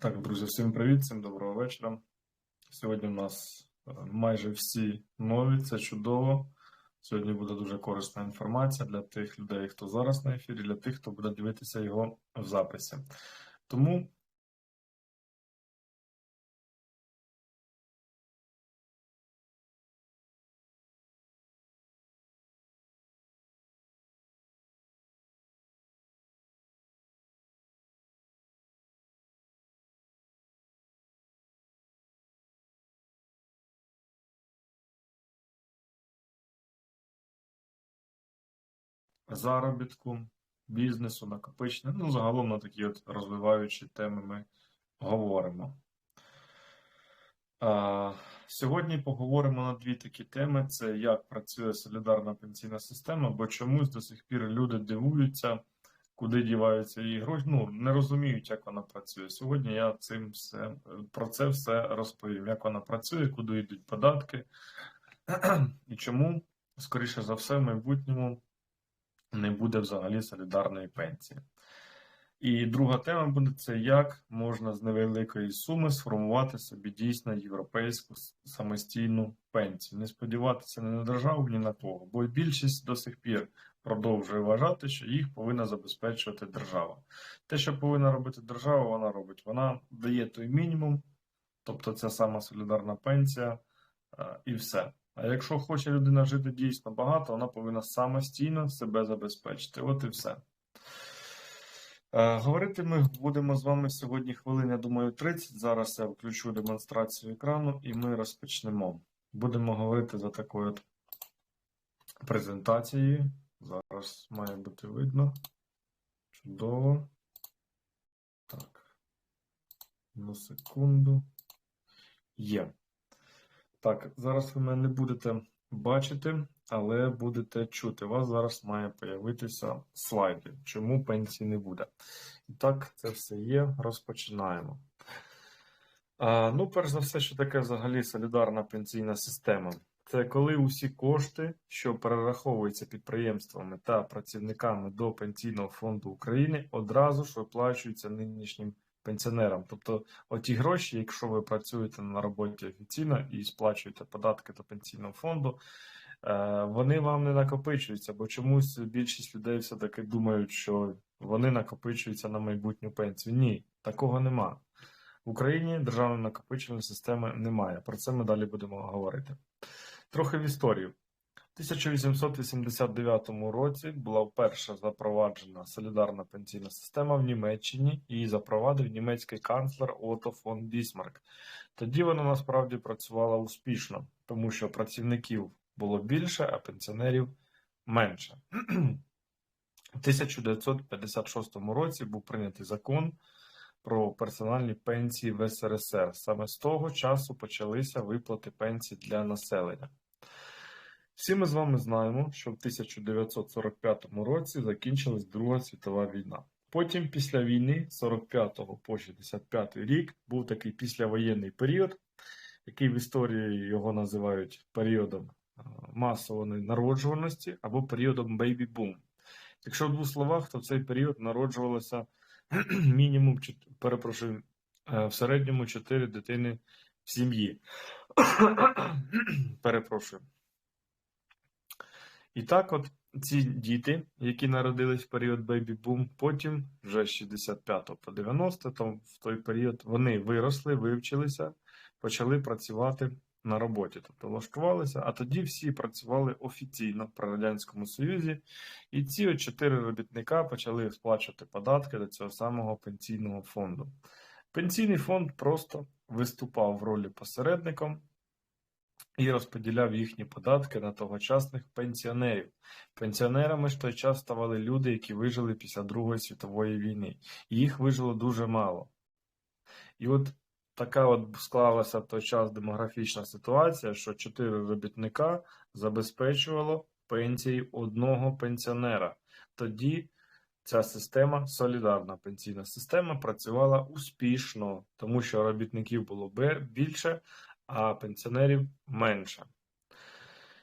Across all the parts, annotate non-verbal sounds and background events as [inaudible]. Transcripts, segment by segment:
Так, друзі, всім привіт, всім доброго вечора. Сьогодні у нас е, майже всі нові, це чудово. Сьогодні буде дуже корисна інформація для тих людей, хто зараз на ефірі, для тих, хто буде дивитися його в записі. Тому заробітку, бізнесу, накопичення, ну, загалом на такі от розвиваючі теми ми говоримо. А, Сьогодні поговоримо на дві такі теми: це як працює солідарна пенсійна система, бо чомусь до сих пір люди дивуються, куди діваються її гроші. Ну, не розуміють, як вона працює. Сьогодні я цим все про це все розповім, як вона працює, куди йдуть податки [clears throat] і чому, скоріше за все, в майбутньому не буде взагалі солідарної пенсії. І друга тема буде це як можна з невеликої суми сформувати собі дійсно європейську самостійну пенсію. Не сподіватися ні на державу, ні на кого. Бо більшість до сих пір продовжує вважати, що їх повинна забезпечувати держава. Те, що повинна робити держава, вона робить. Вона дає той мінімум, тобто це сама солідарна пенсія, і все. А якщо хоче людина жити дійсно багато, вона повинна самостійно себе забезпечити. От і все. Е, говорити ми будемо з вами сьогодні хвилин, я думаю, 30. Зараз я включу демонстрацію екрану і ми розпочнемо. Будемо говорити за такою от презентацією. Зараз має бути видно. Чудово. Так. На секунду. Є. Так, зараз ви мене не будете бачити, але будете чути. У вас зараз має появитися слайди. Чому пенсії не буде? І так, це все є. Розпочинаємо. А, Ну, перш за все, що таке взагалі солідарна пенсійна система. Це коли усі кошти, що перераховуються підприємствами та працівниками до Пенсійного фонду України, одразу ж виплачуються нинішнім пенсіонерам. Тобто, оті гроші, якщо ви працюєте на роботі офіційно і сплачуєте податки до пенсійного фонду, е, вони вам не накопичуються, бо чомусь більшість людей все-таки думають, що вони накопичуються на майбутню пенсію. Ні, такого нема. В Україні державної накопичувальної системи немає. Про це ми далі будемо говорити. Трохи в історію. 1889 році була вперше запроваджена солідарна пенсійна система в Німеччині і запровадив німецький канцлер Ото фон Бісмарк. Тоді вона насправді працювала успішно, тому що працівників було більше, а пенсіонерів менше. У 1956 році був прийнятий закон про персональні пенсії в СРСР. Саме з того часу почалися виплати пенсій для населення. Всі ми з вами знаємо, що в 1945 році закінчилась Друга світова війна. Потім, після війни, з 45 по 65 рік, був такий післявоєнний період, який в історії його називають періодом масової народжуваності або періодом бейбі-бум. Якщо в двох словах, то в цей період народжувалося [clears throat] мінімум, перепрошую, е, в середньому 4 дитини в сім'ї. [clears throat] Перепрошую. І так, от ці діти, які народились в період бейбі-бум, потім, вже з 65 по 90, там в той період вони виросли, вивчилися, почали працювати на роботі, тобто влаштувалися, а тоді всі працювали офіційно при Радянському Союзі, і ці от чотири робітника почали сплачувати податки до цього самого пенсійного фонду. Пенсійний фонд просто виступав в ролі посередником і розподіляв їхні податки на тогочасних пенсіонерів. Пенсіонерами ж той час ставали люди, які вижили після Другої світової війни. Їх вижило дуже мало. І от така от склалася в той час демографічна ситуація, що чотири робітника забезпечувало пенсії одного пенсіонера. Тоді ця система, солідарна пенсійна система, працювала успішно, тому що робітників було більше, а пенсіонерів менше.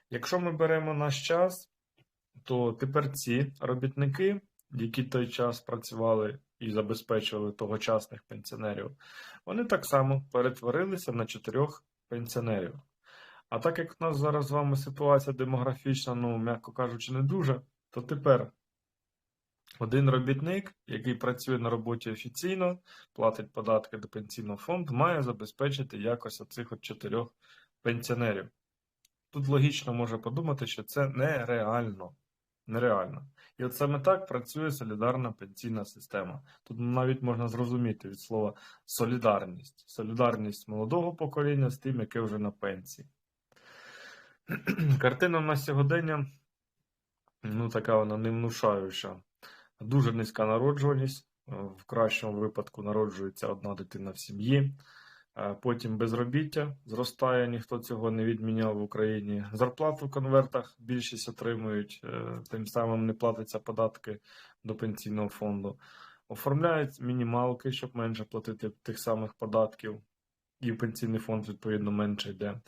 Якщо ми беремо наш час, то тепер ці робітники, які той час працювали і забезпечували тогочасних пенсіонерів, вони так само перетворилися на чотирьох пенсіонерів. А так як в нас зараз з вами ситуація демографічна, ну, м'яко кажучи, не дуже, то тепер один робітник, який працює на роботі офіційно, платить податки до пенсійного фонду, має забезпечити якось оцих от чотирьох пенсіонерів. Тут логічно може подумати, що це нереально. Нереально. І от саме так працює солідарна пенсійна система. Тут навіть можна зрозуміти від слова солідарність. Солідарність молодого покоління з тим, яке вже на пенсії. Картина на сьогодення, ну така вона не внушаюча. Дуже низька народжуваність. В кращому випадку народжується одна дитина в сім'ї. Потім безробіття зростає, ніхто цього не відміняв в Україні. Зарплату в конвертах більшість отримують, е, тим самим не платяться податки до пенсійного фонду. Оформляють мінімалки, щоб менше платити тих самих податків, і в пенсійний фонд, відповідно, менше йде.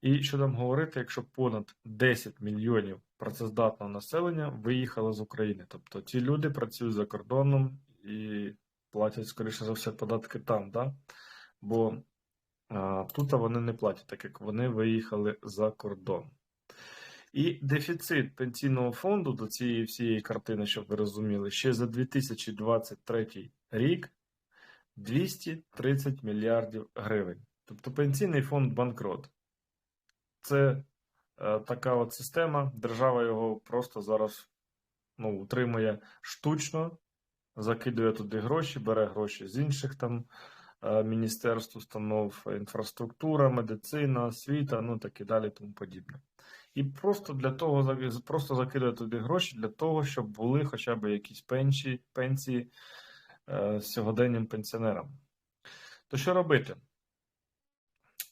І що там говорити, якщо понад 10 мільйонів працездатного населення виїхало з України. Тобто ті люди працюють за кордоном і платять, скоріше за все, податки там, да? бо а, тут вони не платять, так як вони виїхали за кордон. І дефіцит пенсійного фонду до цієї всієї картини, щоб ви розуміли, ще за 2023 рік 230 мільярдів гривень. Тобто пенсійний фонд банкрот. Це е, така от система. Держава його просто зараз ну, утримує штучно, закидує туди гроші, бере гроші з інших там е, міністерств, установ, інфраструктура, медицина, освіта, ну так і далі, тому подібне. І просто для того просто закидує туди гроші для того, щоб були хоча б якісь пенсії, пенсії е, з сьогоденням пенсіонерам. То що робити?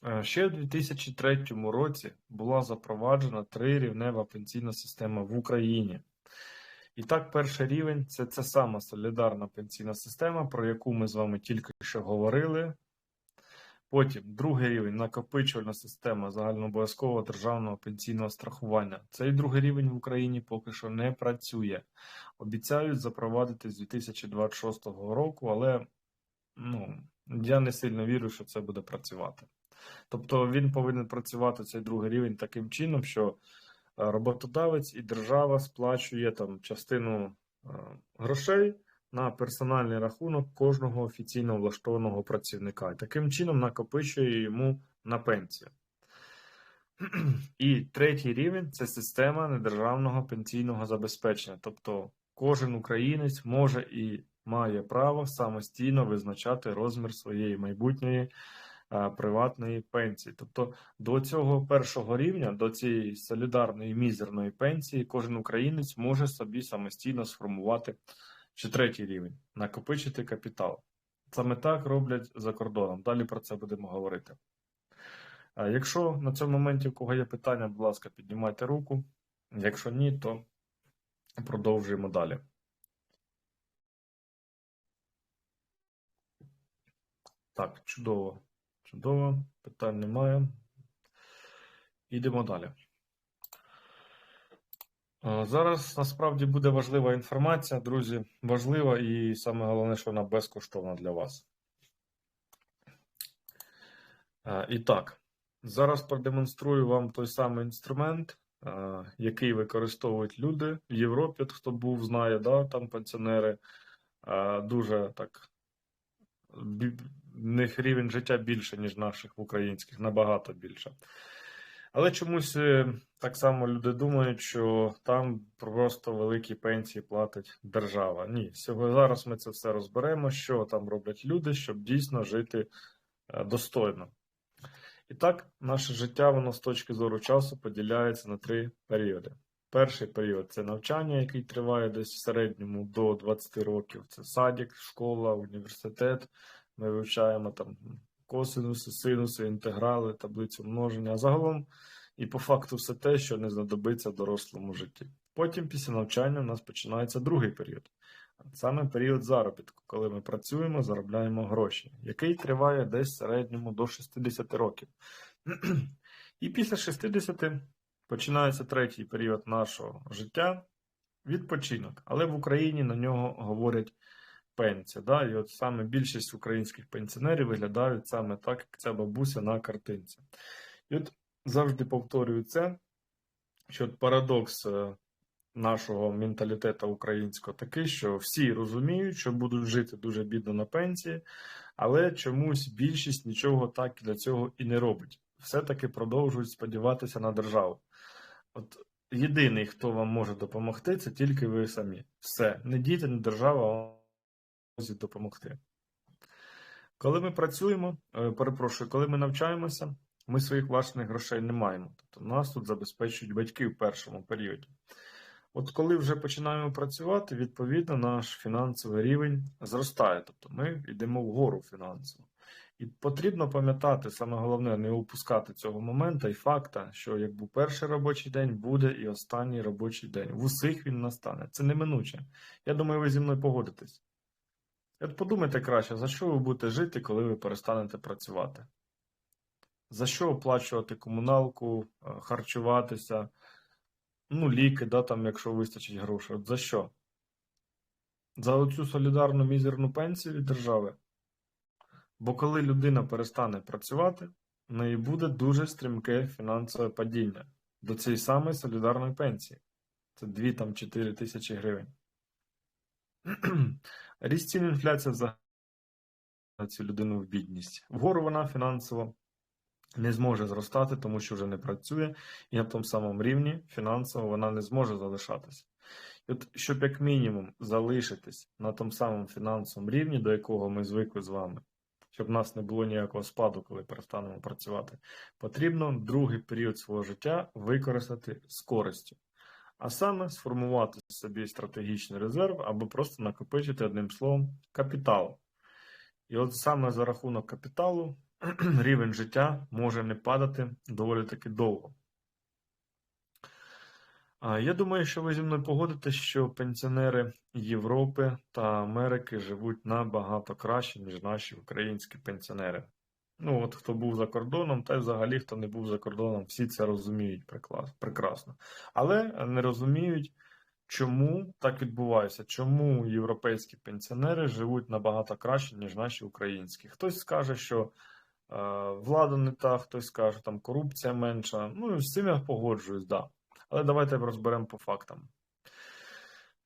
Е, ще в 2003 році була запроваджена трирівнева пенсійна система в Україні. І так, перший рівень це ця сама солідарна пенсійна система, про яку ми з вами тільки що говорили. Потім другий рівень накопичувальна система загальнообов'язкового державного пенсійного страхування. Цей другий рівень в Україні поки що не працює. Обіцяють запровадити з 2026 року, але ну, я не сильно вірю, що це буде працювати. Тобто він повинен працювати цей другий рівень таким чином, що е, роботодавець і держава сплачує там частину е, грошей на персональний рахунок кожного офіційно влаштованого працівника. І таким чином накопичує йому на пенсію. [clears throat] І третій рівень це система недержавного пенсійного забезпечення. Тобто кожен українець може і має право самостійно визначати розмір своєї майбутньої приватної пенсії. Тобто до цього першого рівня, до цієї солідарної мізерної пенсії, кожен українець може собі самостійно сформувати чи третій рівень, накопичити капітал. Саме так роблять за кордоном. Далі про це будемо говорити. Якщо на цьому моменті у кого є питання, будь ласка, піднімайте руку. Якщо ні, то продовжуємо далі. Так, чудово. Чудово, питань немає. Йдемо далі. Зараз насправді буде важлива інформація, друзі. Важлива і саме головне, що вона безкоштовна для вас. І так, зараз продемонструю вам той самий інструмент, який використовують люди в Європі. Хто був, знає, да, там пенсіонери дуже так в них рівень життя більше, ніж наших українських, набагато більше. Але чомусь е, так само люди думають, що там просто великі пенсії платить держава. Ні, сьогодні зараз ми це все розберемо, що там роблять люди, щоб дійсно жити е, достойно. І так, наше життя, воно з точки зору часу поділяється на три періоди. Перший період це навчання, який триває десь в середньому до 20 років. Це садик, школа, університет. Ми вивчаємо там косинуси, синуси, інтеграли, таблицю множення. А загалом і по факту все те, що не знадобиться в дорослому житті. Потім, після навчання, у нас починається другий період. Саме період заробітку, коли ми працюємо, заробляємо гроші, який триває десь в середньому до 60 років. [clears throat] І після 60 починається третій період нашого життя відпочинок. Але в Україні на нього говорять пенсія. Да? І от саме більшість українських пенсіонерів виглядають саме так, як ця бабуся на картинці. І от завжди повторюю це, що от парадокс е, нашого менталітету українського такий, що всі розуміють, що будуть жити дуже бідно на пенсії, але чомусь більшість нічого так для цього і не робить. Все-таки продовжують сподіватися на державу. От єдиний, хто вам може допомогти, це тільки ви самі. Все, не діти, не держава допомогти. Коли ми працюємо, е, перепрошую, коли ми навчаємося, ми своїх власних грошей не маємо. Тобто нас тут забезпечують батьки в першому періоді. От коли вже починаємо працювати, відповідно наш фінансовий рівень зростає. Тобто ми йдемо вгору фінансово. І потрібно пам'ятати, саме головне, не упускати цього моменту і факта, що як був перший робочий день, буде і останній робочий день. В усіх він настане. Це неминуче. Я думаю, ви зі мною погодитесь. От подумайте краще, за що ви будете жити, коли ви перестанете працювати? За що оплачувати комуналку, е, харчуватися, ну, ліки, да, там, якщо вистачить грошей. От за що? За оцю солідарну мізерну пенсію від держави? Бо коли людина перестане працювати, в неї буде дуже стрімке фінансове падіння до цієї самої солідарної пенсії. Це 2-4 тисячі гривень. [clears throat] Ріст цін інфляція взагалі цю людину в бідність. Вгору вона фінансово не зможе зростати, тому що вже не працює, і на тому самому рівні фінансово вона не зможе залишатися. І от, щоб як мінімум залишитись на тому самому фінансовому рівні, до якого ми звикли з вами, щоб в нас не було ніякого спаду, коли перестанемо працювати, потрібно другий період свого життя використати з користю. А саме сформувати собі стратегічний резерв або просто накопичити одним словом капітал. І от саме за рахунок капіталу [clears throat] рівень життя може не падати доволі таки довго. Я думаю, що ви зі мною погодитесь, що пенсіонери Європи та Америки живуть набагато краще, ніж наші українські пенсіонери. Ну, от хто був за кордоном, та й взагалі хто не був за кордоном, всі це розуміють прекрасно. Але не розуміють, чому так відбувається, чому європейські пенсіонери живуть набагато краще, ніж наші українські. Хтось скаже, що е, влада не та, хтось скаже, там корупція менша. Ну, з цим я погоджуюсь, да. Але давайте розберемо по фактам.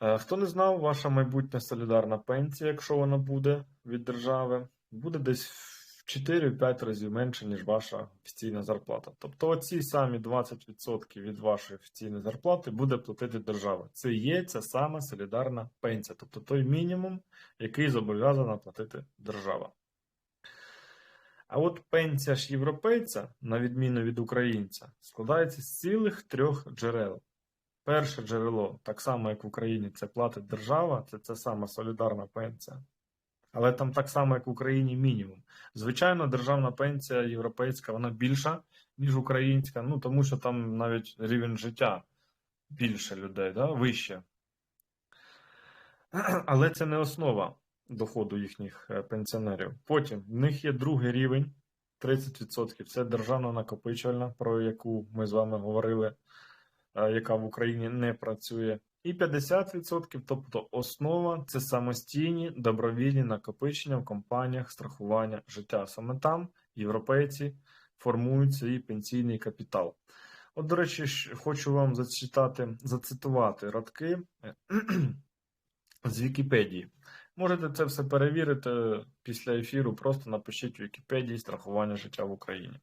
Е, Хто не знав, ваша майбутня солідарна пенсія, якщо вона буде від держави, буде десь 4-5 разів менше, ніж ваша офіційна зарплата. Тобто оці самі 20% від вашої офіційної зарплати буде платити держава. Це є ця сама солідарна пенсія, тобто той мінімум, який зобов'язана платити держава. А от пенсія ж європейця, на відміну від українця, складається з цілих трьох джерел. Перше джерело, так само як в Україні, це платить держава, це ця сама солідарна пенсія. Але там так само, як в Україні, мінімум. Звичайно, державна пенсія європейська, вона більша, ніж українська, ну тому що там навіть рівень життя більше людей, да? вище. Але це не основа доходу їхніх е, пенсіонерів. Потім в них є другий рівень 30%. Це державна накопичувальна, про яку ми з вами говорили, е, яка в Україні не працює. І 50%, тобто основа це самостійні добровільні накопичення в компаніях страхування життя. Саме там європейці формують свій пенсійний капітал. От, до речі, хочу вам зачитати, зацитувати радки е, [clears throat] з Вікіпедії. Можете це все перевірити після ефіру, просто напишіть в Вікіпедії страхування життя в Україні.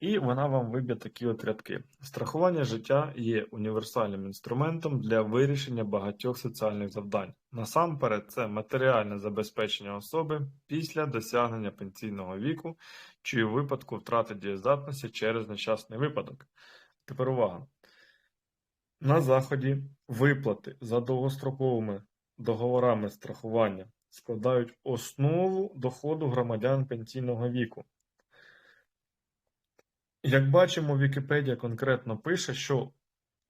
І вона вам виб'є такі от рядки. Страхування життя є універсальним інструментом для вирішення багатьох соціальних завдань. Насамперед, це матеріальне забезпечення особи після досягнення пенсійного віку чи у випадку втрати дієздатності через нещасний випадок. Тепер увага. На заході виплати за довгостроковими договорами страхування складають основу доходу громадян пенсійного віку. Як бачимо, Вікіпедія конкретно пише, що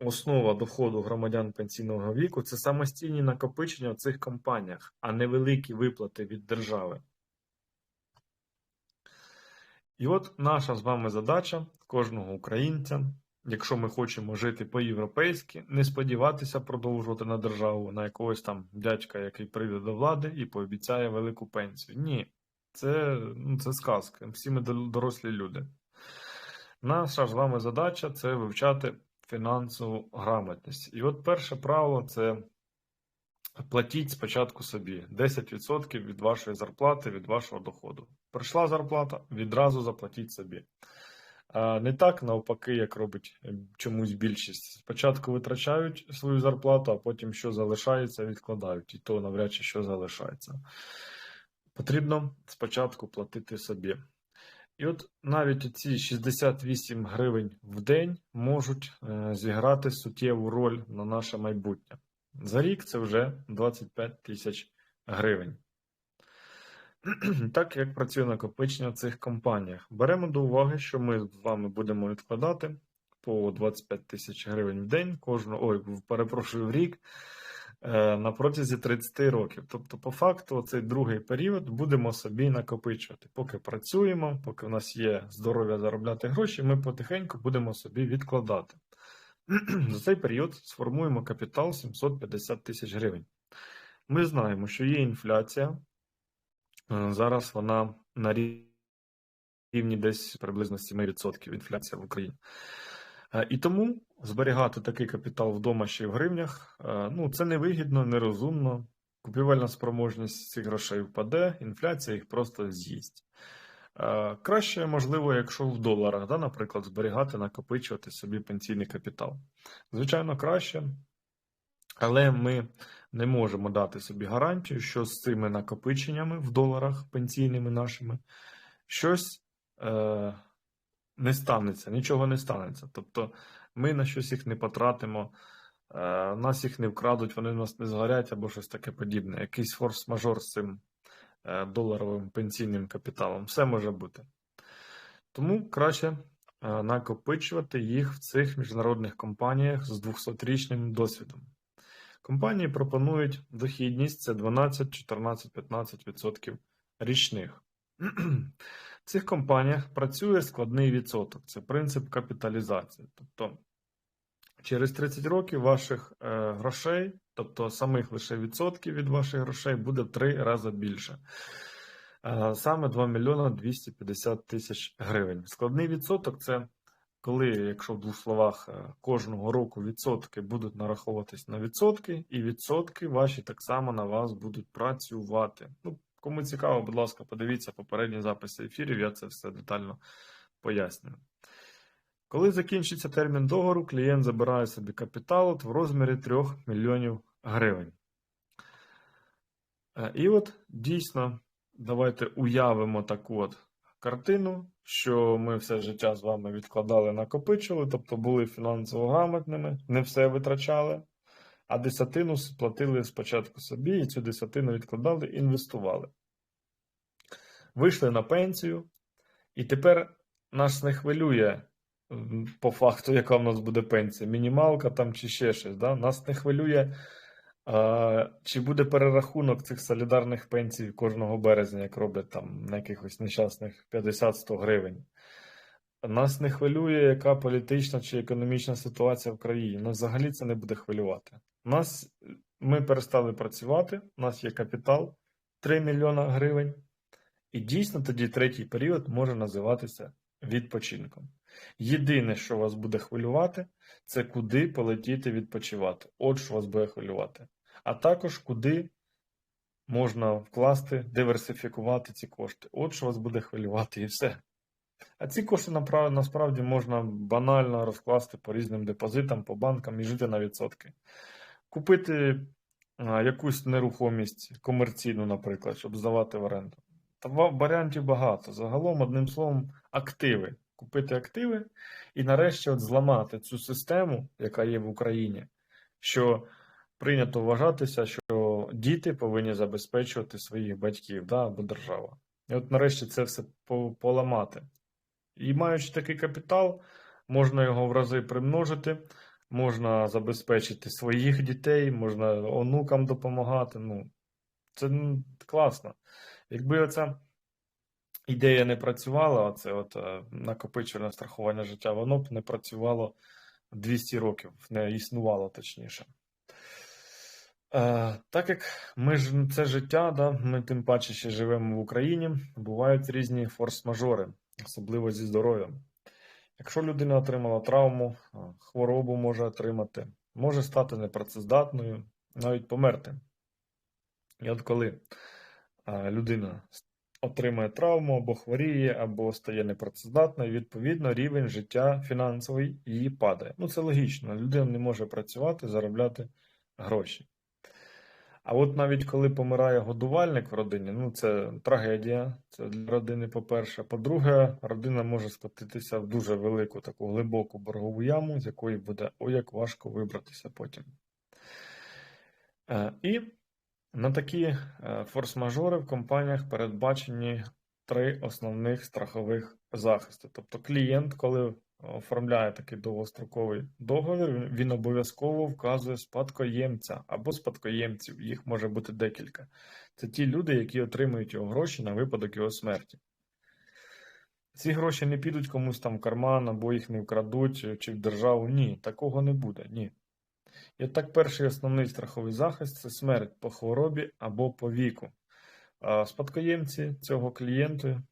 основа доходу громадян пенсійного віку це самостійні накопичення в цих компаніях, а не великі виплати від держави. І от наша з вами задача кожного українця якщо ми хочемо жити по-європейськи, не сподіватися продовжувати на державу, на якогось там дядька, який прийде до влади і пообіцяє велику пенсію. Ні, це, ну, це сказка. Всі ми дорослі люди. Наша з вами задача це вивчати фінансову грамотність. І от перше правило це платіть спочатку собі 10% від вашої зарплати, від вашого доходу. Прийшла зарплата, відразу заплатіть собі. Не так навпаки, як робить чомусь більшість. Спочатку витрачають свою зарплату, а потім що залишається, відкладають. І то навряд чи що залишається. Потрібно спочатку платити собі. І от навіть ці 68 гривень в день можуть е, зіграти суттєву роль на наше майбутнє. За рік це вже 25 тисяч гривень. Так як працює накопичення в цих компаніях. Беремо до уваги, що ми з вами будемо відкладати по 25 тисяч гривень в день, кожного, ой, перепрошую, в рік на протязі 30 років. Тобто, по факту, цей другий період будемо собі накопичувати. Поки працюємо, поки в нас є здоров'я заробляти гроші, ми потихеньку будемо собі відкладати. [clears throat] За цей період сформуємо капітал 750 тисяч гривень. Ми знаємо, що є інфляція. Е, Зараз вона на рівні десь приблизно 7% інфляція в Україні. Е, І тому зберігати такий капітал вдома ще й в гривнях, е, ну, це невигідно, нерозумно. Купівельна спроможність цих грошей впаде, інфляція їх просто з'їсть. Е, Краще, можливо, якщо в доларах, да, наприклад, зберігати, накопичувати собі пенсійний капітал. Звичайно, краще, але ми не можемо дати собі гарантію, що з цими накопиченнями в доларах пенсійними нашими щось е, не станеться, нічого не станеться. Тобто ми на щось їх не потратимо, е, нас їх не вкрадуть, вони в нас не згорять або щось таке подібне. Якийсь форс-мажор з цим е, доларовим пенсійним капіталом. Все може бути. Тому краще е, накопичувати їх в цих міжнародних компаніях з 200-річним досвідом. Компанії пропонують дохідність це 12, 14, 15% річних. [clears throat] В цих компаніях працює складний відсоток. Це принцип капіталізації. Тобто через 30 років ваших е, грошей, тобто самих лише відсотків від ваших грошей, буде в 3 рази більше. Е, саме 2 мільйона 250 тисяч гривень. Складний відсоток це коли, якщо в двох словах, е, кожного року відсотки будуть нараховуватись на відсотки, і відсотки ваші так само на вас будуть працювати. Ну, кому цікаво, будь ласка, подивіться попередні записи ефірів, я це все детально пояснюю. Коли закінчиться термін договору, клієнт забирає собі капітал в розмірі 3 мільйонів гривень. Е, І от дійсно, давайте уявимо таку от картину, що ми все життя з вами відкладали, накопичили, тобто були фінансово грамотними, не все витрачали, а десятину платили спочатку собі, і цю десятину відкладали, інвестували. Вийшли на пенсію, і тепер нас не хвилює по факту, яка в нас буде пенсія, мінімалка там чи ще щось. Да? Нас не хвилює. А, Чи буде перерахунок цих солідарних пенсій кожного березня, як роблять там на якихось нещасних 50-100 гривень? Нас не хвилює, яка політична чи економічна ситуація в країні. Нас взагалі це не буде хвилювати. Нас, ми перестали працювати, у нас є капітал 3 мільйона гривень. І дійсно тоді третій період може називатися відпочинком. Єдине, що вас буде хвилювати, це куди полетіти відпочивати. От що вас буде хвилювати. А також куди можна вкласти, диверсифікувати ці кошти. От що вас буде хвилювати і все. А ці кошти насправді можна банально розкласти по різним депозитам, по банкам і жити на відсотки. Купити якусь нерухомість комерційну, наприклад, щоб здавати в оренду. Та варіантів багато. Загалом, одним словом, активи. Купити активи і нарешті от зламати цю систему, яка є в Україні, що прийнято вважатися, що діти повинні забезпечувати своїх батьків да, або держава. І от нарешті це все поламати. І маючи такий капітал, можна його в рази примножити, можна забезпечити своїх дітей, можна онукам допомагати. Ну, це класно. Якби оця ідея не працювала, оце от е, накопичувальне страхування життя, воно б не працювало 200 років, не існувало точніше. Е, так як ми ж це життя, да, ми тим паче ще живемо в Україні, бувають різні форс-мажори, особливо зі здоров'ям. Якщо людина отримала травму, е, хворобу може отримати, може стати непрацездатною, навіть померти. І от коли людина отримує травму або хворіє, або стає непрацездатною, відповідно, рівень життя фінансовий її падає. Ну, це логічно. Людина не може працювати, заробляти гроші. А от навіть коли помирає годувальник в родині, ну це трагедія, це для родини, по-перше. По-друге, родина може скотитися в дуже велику таку глибоку боргову яму, з якої буде ой як важко вибратися потім. Е, І на такі е, форс-мажори в компаніях передбачені три основних страхових захисти. Тобто клієнт, коли оформляє такий довгостроковий договір, він- обов'язково вказує спадкоємця або спадкоємців, їх може бути декілька. Це ті люди, які отримують його гроші на випадок його смерті. Ці гроші не підуть комусь там в карман, або їх не вкрадуть, чи в державу. Ні, такого не буде. Ні. І так, перший основний страховий захист це смерть по хворобі або по віку. Спадкоємці цього клієнту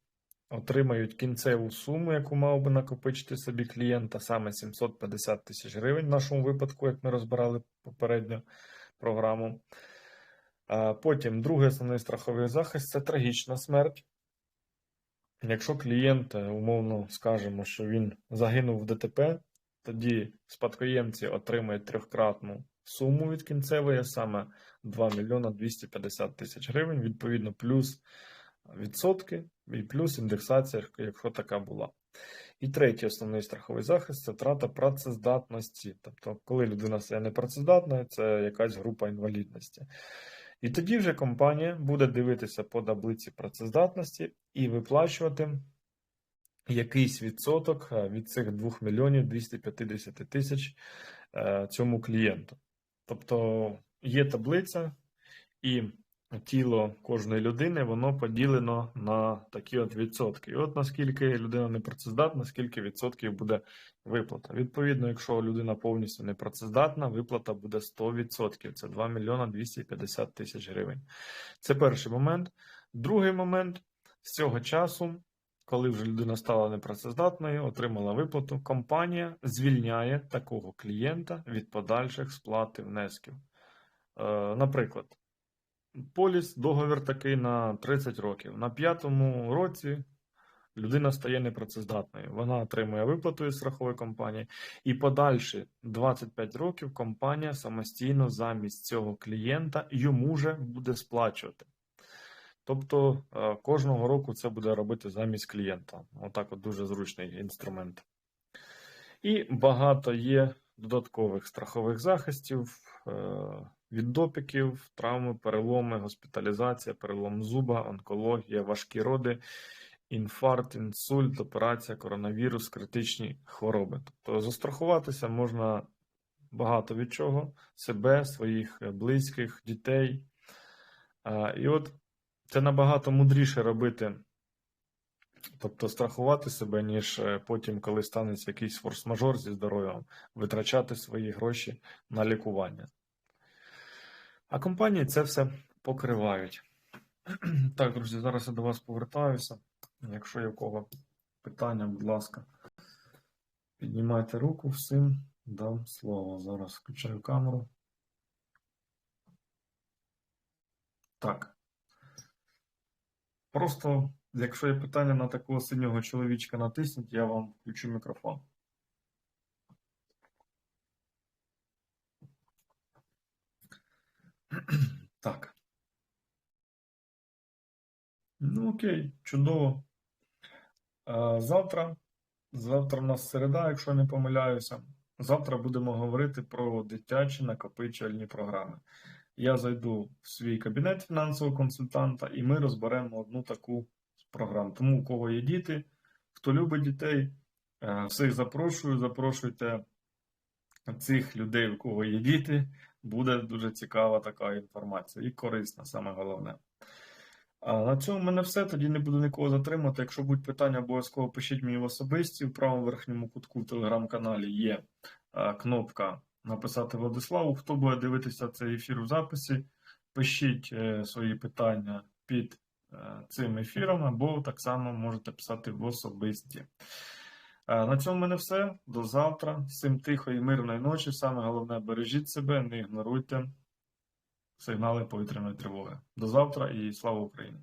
отримають кінцеву суму, яку мав би накопичити собі клієнт, а саме 750 тисяч гривень в нашому випадку, як ми розбирали попередньо програму. Потім другий основний страховий захист це трагічна смерть. Якщо клієнт, е, умовно скажемо, що він загинув в ДТП, тоді спадкоємці отримають трьохкратну суму від кінцевої, саме 2 мільйона 250 тисяч гривень, відповідно, плюс відсотки і плюс індексація, якщо така була. І третій основний страховий захист це втрата працездатності. Тобто, коли людина стає непрацездатною, це якась група інвалідності. І тоді вже компанія буде дивитися по таблиці працездатності і виплачувати якийсь відсоток е, від цих 2 мільйонів 250 тисяч е, цьому клієнту. Тобто є таблиця, і тіло кожної людини воно поділено на такі от відсотки. І от наскільки людина непрацездатна, скільки відсотків буде виплата. Відповідно, якщо людина повністю непрацездатна, виплата буде 100%. Це 2 мільйона 250 тисяч гривень. Це перший момент. Другий момент з цього часу. Коли вже людина стала непрацездатною, отримала виплату, компанія звільняє такого клієнта від подальших сплати внесків. Е, наприклад, поліс, договір такий на 30 років. На п'ятому році людина стає непрацездатною. Вона отримує виплату із страхової компанії, і подальші 25 років компанія самостійно замість цього клієнта йому вже буде сплачувати. Тобто е, кожного року це буде робити замість клієнта. Отак от дуже зручний інструмент. І багато є додаткових страхових захистів е, від допіків, травми, переломи, госпіталізація, перелом зуба, онкологія, важкі роди, інфаркт, інсульт, операція, коронавірус, критичні хвороби. Тобто застрахуватися можна багато від чого: себе, своїх близьких, дітей. Е, І от це набагато мудріше робити, тобто страхувати себе, ніж е, потім, коли станеться якийсь форс-мажор зі здоров'ям, витрачати свої гроші на лікування. А компанії це все покривають. [clears throat] Так, друзі, зараз я до вас повертаюся. Якщо є у кого питання, будь ласка, піднімайте руку, всім дам слово. Зараз включаю камеру. Так. Просто, якщо є питання на такого синього чоловічка, натисніть, я вам включу мікрофон. Так. Ну, окей, чудово. Е, Завтра, завтра у нас середа, якщо не помиляюся. Завтра будемо говорити про дитячі накопичувальні програми. Я зайду в свій кабінет фінансового консультанта, і ми розберемо одну таку програму. Тому, у кого є діти, хто любить дітей, е, всіх запрошую, запрошуйте цих людей, у кого є діти. Буде дуже цікава така інформація і корисна, саме головне. А на цьому в мене все. Тоді не буду нікого затримати. Якщо будуть питання, обов'язково пишіть мені в особисті. В правому верхньому кутку в телеграм-каналі є е, кнопка написати Владиславу. Хто буде дивитися цей ефір у записі, пишіть е, свої питання під е, цим ефіром, або так само можете писати в особисті. Е, На цьому в мене все. До завтра. Всім тихої, мирної ночі. Саме головне, бережіть себе, не ігноруйте сигнали повітряної тривоги. До завтра і слава Україні!